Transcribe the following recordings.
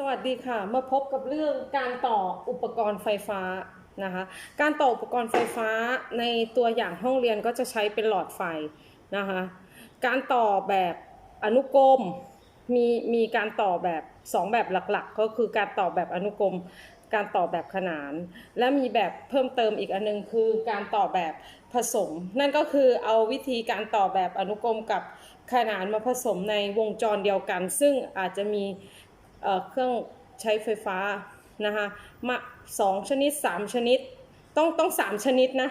สวัสดีค่ะ มาพบกับเรื่องการต่ออุปกรณ์ไฟฟ้านะคะ การต่ออุปกรณ์ไฟฟ้าในตัวอย่างห้องเรียนก็จะใช้เป็นหลอดไฟนะคะ การต่อแบบอนุกรมมีมีการต่อแบบสองแบบหลักๆ ก็คือการต่อแบบอนุกรม การต่อแบบขนาน และมีแบบเพิ่มเติมอีกอันนึงคือการต่อแบบผสม นั่นก็คือเอาวิธีการต่อแบบอนุกรมกับขนานมาผสมในวงจรเดียวกัน ซึ่งอาจจะมี เครื่องใช้ไฟฟ้านะคะมาสองชนิดสามชนิด ต้องต้องสามชนิดนะ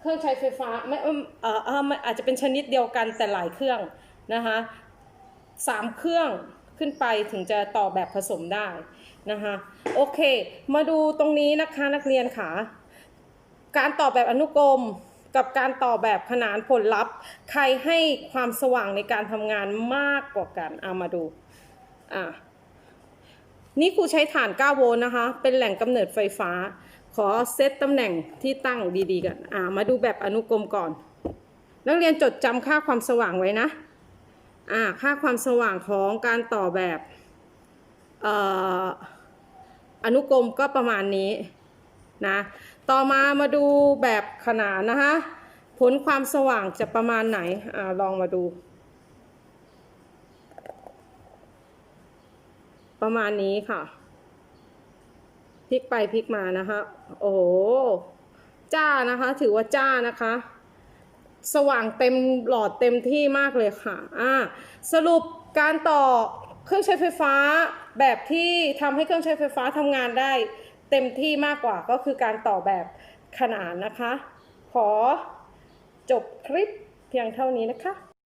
เครื่องใช้ไฟฟ้าไม่เอออเอออาจจะเป็นชนิดเดียวกันแต่หลายเครื่องนะคะสามเครื่องขึ้นไปถึงจะต่อแบบผสมได้นะคะโอเค มาดูตรงนี้นะคะนักเรียนค่ะการต่อแบบอนุกรมกับการต่อแบบขนานผลลัพธ์ ใครให้ความสว่างในการทำงานมากกว่ากันเอามาดูอะ นี่ครูใช้ฐาน 9 โวลต์นะคะ เป็นแหล่งกำเนิดไฟฟ้า ขอเซตตำแหน่งที่ตั้งดีๆกันอ่ามาดูแบบอนุกรมก่อน นักเรียนจดจำค่าความสว่างไว้นะอ่าค่าความสว่างของการต่อแบบเอ่ออนุกรมก็ประมาณนี้นะต่อมามาดูแบบขนานนะคะ ผลความสว่างจะประมาณไหนอ่าลองมาดู ประมาณนี้ค่ะ พลิกไปพลิกมานะคะ โอ้โหจ้านะคะ ถือว่าจ้านะคะ สว่างเต็มหลอดเต็มที่มากเลยค่ะ อ่า สรุปการต่อเครื่องใช้ไฟฟ้าแบบที่ทำให้เครื่องใช้ไฟฟ้าทำงานได้เต็มที่มากกว่าก็คือการต่อแบบขนานนะคะ ขอจบคลิปเพียงเท่านี้นะคะ